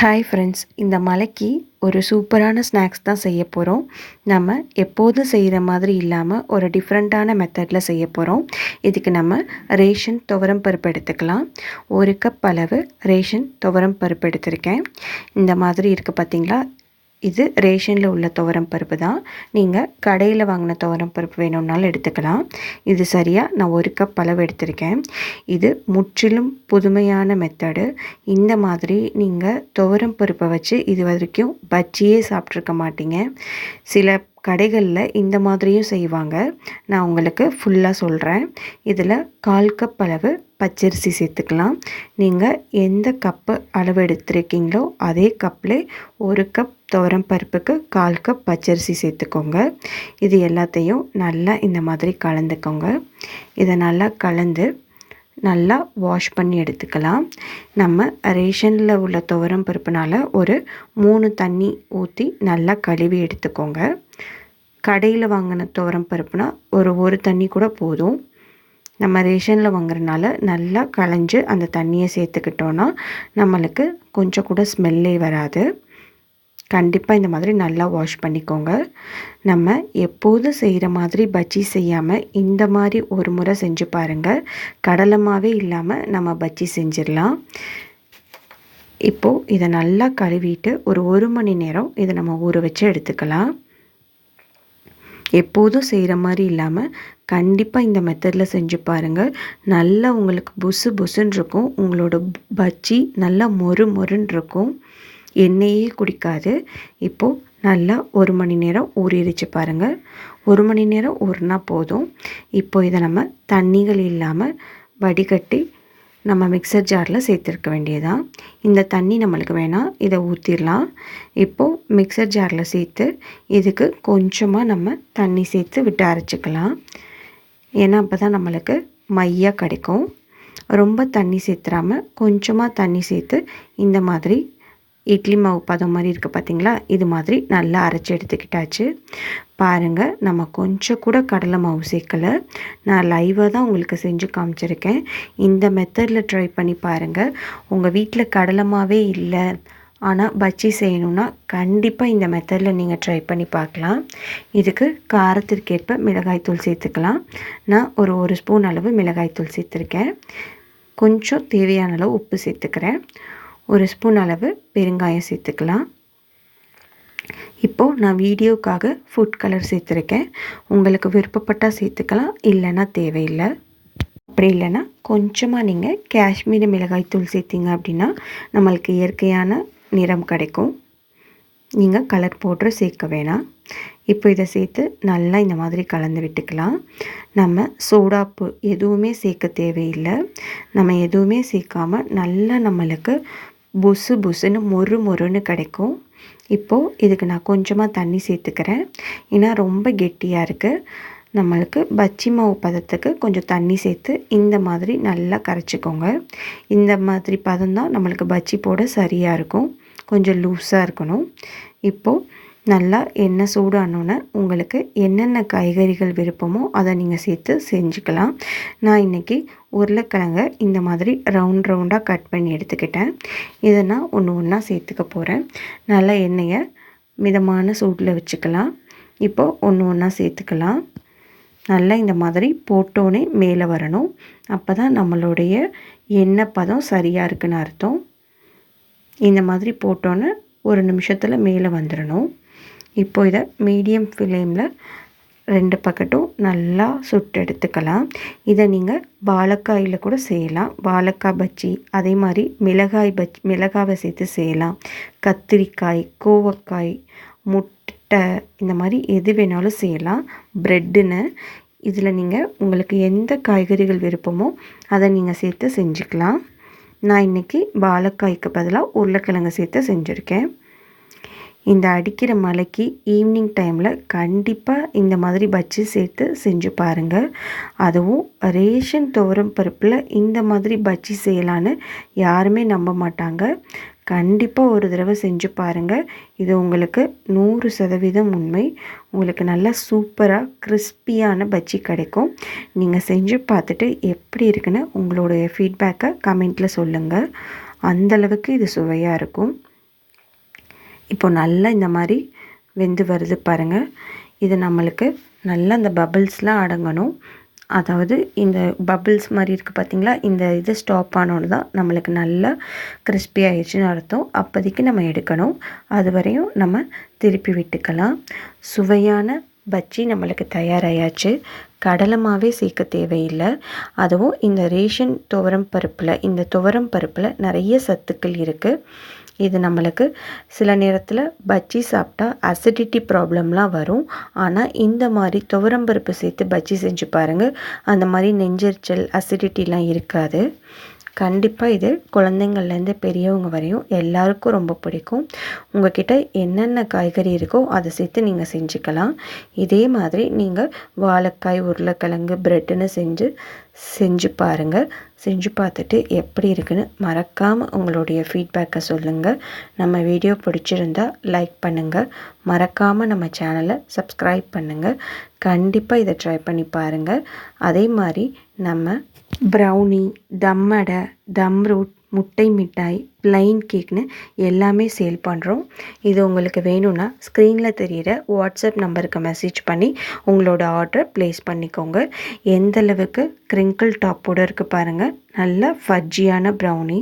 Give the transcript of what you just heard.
Hi friends இந்த மலைக்கு ஒரு சூப்பரான ஸ்நாக்ஸ் தான் செய்ய போகிறோம் நம்ம எப்போதும் செய்கிற மாதிரி இல்லாமல் ஒரு டிஃப்ரெண்ட்டான மெத்தடில் செய்ய போகிறோம் இதுக்கு நம்ம ரேஷன் துவரம் பருப்பு எடுத்துக்கலாம். ஒரு கப் அளவு ரேஷன் துவரம் பருப்பு எடுத்திருக்கேன். இந்த மாதிரி இருக்குது பார்த்தீங்களா இது ரேஷனில் உள்ள துவரம் பருப்பு தான். நீங்கள் கடையில் வாங்கின துவரம் பருப்பு வேணும்னாலும் எடுத்துக்கலாம். இது சரியாக நான் ஒரு கப் அளவு எடுத்திருக்கேன். இது முற்றிலும் புதுமையான மெத்தடு இந்த மாதிரி நீங்கள் துவரம் பருப்பை வச்சு இது வரைக்கும் பஜ்ஜியே சாப்பிட்ருக்க மாட்டீங்க. சில கடைகளில் இந்த மாதிரியும் செய்வாங்க. நான் உங்களுக்கு ஃபுல்லாக சொல்கிறேன் இதில் கால் கப் அளவு பச்சரிசி சேர்த்துக்கலாம். நீங்கள் எந்த கப்பு அளவு எடுத்துருக்கீங்களோ அதே கப்பில் ஒரு கப் துவரம் பருப்புக்கு கால் கப் பச்சரிசி சேர்த்துக்கோங்க. இது எல்லாத்தையும் நல்லா இந்த மாதிரி கலந்துக்கோங்க. இதை நல்லா கலந்து நல்லா வாஷ் பண்ணி எடுத்துக்கலாம். நம்ம ரேஷனில் உள்ள துவரம் பருப்புனால் ஒரு மூணு தண்ணி ஊற்றி நல்லா கழுவி எடுத்துக்கோங்க. கடையில் வாங்கின துவரம் பருப்புனா ஒரு ஒரு தண்ணி கூட போதும். நம்ம ரேஷனில் வாங்குறதுனால நல்லா களைஞ்சு அந்த தண்ணியை சேர்த்துக்கிட்டோன்னா நம்மளுக்கு கொஞ்சம் கூட ஸ்மெல்லே வராது. கண்டிப்பாக இந்த மாதிரி நல்லா வாஷ் பண்ணிக்கோங்க. நம்ம எப்போதும் செய்கிற மாதிரி பஜ்ஜி செய்யாமல் இந்த மாதிரி ஒரு முறை செஞ்சு பாருங்கள் கடலமாகவே இல்லாமல் நம்ம பஜ்ஜி செஞ்சிடலாம். இப்போது இதை நல்லா கழுவிட்டு ஒரு ஒரு மணி நேரம் இதை நம்ம ஊற வச்சு எடுத்துக்கலாம். எப்போதும் செய்கிற மாதிரி இல்லாமல் கண்டிப்பாக இந்த மெத்தடில் செஞ்சு பாருங்கள் நல்லா உங்களுக்கு புசு புசுன்னு இருக்கும். உங்களோட பஜ்ஜி நல்லா மொறு மொறுன்னு இருக்கும். எண்ணெயே குடிக்காது. இப்போது நல்லா ஒரு மணி நேரம் ஊறிடுச்சு பாருங்கள் ஒரு மணி நேரம் ஊறினா போதும். இப்போ இதை நம்ம தண்ணிகள் இல்லாமல் வடிகட்டி நம்ம மிக்சர் ஜாரில் சேர்த்துருக்க வேண்டியதான் இந்த தண்ணி நம்மளுக்கு வேணால் இதை ஊற்றிடலாம் இப்போது மிக்சர் ஜாரில் சேர்த்து இதுக்கு கொஞ்சமாக நம்ம தண்ணி சேர்த்து விட்டு அரைச்சிக்கலாம். ஏன்னா அப்போ தான் நம்மளுக்கு மையாக கிடைக்கும். ரொம்ப தண்ணி சேர்த்துறாமல் கொஞ்சமாக தண்ணி சேர்த்து இந்த மாதிரி இட்லி மாவு பதம் மாதிரி இருக்குது பார்த்திங்களா இது மாதிரி நல்லா அரைச்சி எடுத்துக்கிட்டாச்சு. பாருங்கள் நம்ம கொஞ்சம் கூட கடலை மாவு சேர்க்கலை. நான் லைவாக தான் உங்களுக்கு செஞ்சு காமிச்சிருக்கேன். இந்த மெத்தடில் ட்ரை பண்ணி பாருங்கள் உங்கள் வீட்டில் கடலை மாவே இல்லை. ஆனால் பஜ்ஜி செய்யணுன்னா கண்டிப்பாக இந்த மெத்தடில் நீங்கள் ட்ரை பண்ணி பார்க்கலாம். இதுக்கு காரத்திற்கேற்ப மிளகாய்த்தூள் சேர்த்துக்கலாம். நான் ஒரு ஒரு ஸ்பூன் அளவு மிளகாய்த்தூள் சேர்த்துருக்கேன். கொஞ்சம் தேவையான அளவு உப்பு சேர்த்துக்கிறேன். ஒரு ஸ்பூன் அளவு பெருங்காயம் சேர்த்துக்கலாம். இப்போது நான் வீடியோக்காக ஃபுட் கலர் சேர்த்துருக்கேன். உங்களுக்கு விருப்பப்பட்டால் சேர்த்துக்கலாம் இல்லைன்னா தேவையில்லை. அப்படி இல்லைன்னா கொஞ்சமாக நீங்கள் காஷ்மீரி மிளகாய் தூள் சேர்த்திங்க அப்படின்னா நம்மளுக்கு இயற்கையான நிறம் கிடைக்கும். நீங்கள் கலர் பவுட்ரு சேர்க்க வேணாம். இப்போ இதை சேர்த்து நல்லா இந்த மாதிரி கலந்து விட்டுக்கலாம். நம்ம சோடாப்பு எதுவுமே சேர்க்க தேவையில்லை. நம்ம எதுவுமே சேர்க்காமல் நல்லா நம்மளுக்கு புசு புசுன்னு மொறு மொறுன்னு கிடைக்கும். இப்போது இதுக்கு நான் கொஞ்சமாக தண்ணி சேர்த்துக்கிறேன். ஏன்னா ரொம்ப கெட்டியாக இருக்குது நம்மளுக்கு பச்சி மாவு பதத்துக்கு கொஞ்சம் தண்ணி சேர்த்து இந்த மாதிரி நல்லா கரைச்சிக்கோங்க. இந்த மாதிரி பதம் தான் நம்மளுக்கு பச்சி போட சரியாக இருக்கும். கொஞ்சம் லூஸாக இருக்கணும். இப்போது நல்லா எண்ணெய் சூடானோன்னே உங்களுக்கு என்னென்ன காய்கறிகள் விருப்பமோ அதை நீங்கள் சேர்த்து செஞ்சுக்கலாம். நான் இன்றைக்கி உருளைக்கிழங்க இந்த மாதிரி ரவுண்ட் ரவுண்டாக கட் பண்ணி எடுத்துக்கிட்டேன். இதை நான் ஒன்று ஒன்றா சேர்த்துக்க போகிறேன் நல்லா எண்ணெயை மிதமான சூட்டில் வச்சுக்கலாம். இப்போது ஒன்று ஒன்றா சேர்த்துக்கலாம். நல்லா இந்த மாதிரி போட்டோன்னே மேலே வரணும். அப்போ தான் நம்மளுடைய எண்ணெய் பதம் சரியாக இருக்குன்னு அர்த்தம். இந்த மாதிரி போட்டோன்னே ஒரு நிமிஷத்தில் மேலே வந்துடணும். இப்போ இதை மீடியம் ஃப்ளேமில் ரெண்டு பக்கட்டும் நல்லா சுட்டு எடுத்துக்கலாம். இதை நீங்கள் வாழைக்காயில் கூட செய்யலாம். வாழைக்காய் பஜ்ஜி அதே மாதிரி மிளகாய் பஜ் மிளகாவை சேர்த்து செய்யலாம். கத்திரிக்காய் கோவக்காய் முட்டை இந்த மாதிரி எது வேணாலும் செய்யலாம். ப்ரெட்டுன்னு இதில் நீங்கள் உங்களுக்கு எந்த காய்கறிகள் விருப்பமோ அதை நீங்கள் சேர்த்து செஞ்சுக்கலாம். நான் இன்றைக்கி வாழைக்காய்க்கு பதிலாக உருளைக்கிழங்கு சேர்த்து செஞ்சுருக்கேன். இந்த அடிக்கிற மழைக்கு ஈவினிங் டைமில் கண்டிப்பாக இந்த மாதிரி பஜ்ஜி சேர்த்து செஞ்சு பாருங்கள் அதுவும் ரேஷன் துவரம் பருப்பில் இந்த மாதிரி பஜ்ஜி செய்யலான்னு யாருமே நம்ப மாட்டாங்க. கண்டிப்பாக ஒரு தடவை செஞ்சு பாருங்கள் இது உங்களுக்கு நூறு சதவீதம் உண்மை. உங்களுக்கு நல்லா சூப்பராக கிறிஸ்பியான பஜ்ஜி கிடைக்கும். நீங்கள் செஞ்சு பார்த்துட்டு எப்படி இருக்குன்னு உங்களுடைய ஃபீட்பேக்கை கமெண்ட்டில் சொல்லுங்கள் அந்தளவுக்கு இது சுவையாக இருக்கும். இப்போ நல்லா இந்த மாதிரி வெந்து வருது பாருங்கள் இது நம்மளுக்கு நல்லா அந்த பபிள்ஸ்லாம் அடங்கணும். அதாவது இந்த பபிள்ஸ் மாதிரி இருக்குது பார்த்தீங்களா இந்த இது ஸ்டாப் ஆனோன்னு தான் நம்மளுக்கு நல்லா கிறிஸ்பி ஆயிடுச்சுன்னு அர்த்தம். அப்போதைக்கு நம்ம எடுக்கணும். அது வரையும் நம்ம திருப்பி விட்டுக்கலாம். சுவையான பஜ்ஜி நம்மளுக்கு தயாராகியாச்சு கடலை மாவே சேர்க்க தேவையில்லை. அதுவும் இந்த ரேஷன் துவரம் பருப்பில் இந்த துவரம் பருப்பில் நிறைய சத்துக்கள் இருக்குது இது நம்மளுக்கு சில நேரத்தில் பஜ்ஜி சாப்பிட்டா அசிடிட்டி ப்ராப்ளம்லாம் வரும். ஆனால் இந்த மாதிரி துவரம்பருப்பு சேர்த்து பஜ்ஜி செஞ்சு பாருங்கள் அந்த மாதிரி நெஞ்செரிச்சல் அசிடிட்டிலாம் இருக்காது. கண்டிப்பாக இது குழந்தைங்கள்லேருந்து பெரியவங்க வரையும் எல்லாருக்கும் ரொம்ப பிடிக்கும். உங்ககிட்ட என்னென்ன காய்கறி இருக்கோ அதை சேர்த்து நீங்கள் செஞ்சுக்கலாம். இதே மாதிரி நீங்கள் வாழைக்காய் உருளைக்கிழங்கு ப்ரெட்டுன்னு செஞ்சு செஞ்சு பாருங்கள் செஞ்சு பார்த்துட்டு எப்படி இருக்குன்னு மறக்காமல் உங்களுடைய ஃபீட்பேக்கை சொல்லுங்கள் நம்ம வீடியோ பிடிச்சிருந்தா லைக் பண்ணுங்கள் மறக்காமல் நம்ம சேனலை சப்ஸ்கிரைப் பண்ணுங்கள் கண்டிப்பாக இதை ட்ரை பண்ணி பாருங்கள் அதே மாதிரி நம்ம ப்ரௌனி தம் அடை தம் ரூட் முட்டை மிட்டாய் ப்ளைன் கேக்னு எல்லாமே சேல் பண்ணுறோம் இது உங்களுக்கு வேணும்னா ஸ்க்ரீனில் தெரிகிற வாட்ஸ்அப் நம்பருக்கு மெசேஜ் பண்ணி உங்களோட ஆர்டர் ப்ளேஸ் பண்ணிக்கோங்க. எந்தளவுக்கு க்ரிங்கிள் டாப்போடு இருக்குது பாருங்கள் நல்ல ஃபஜ்ஜியான ப்ரௌனி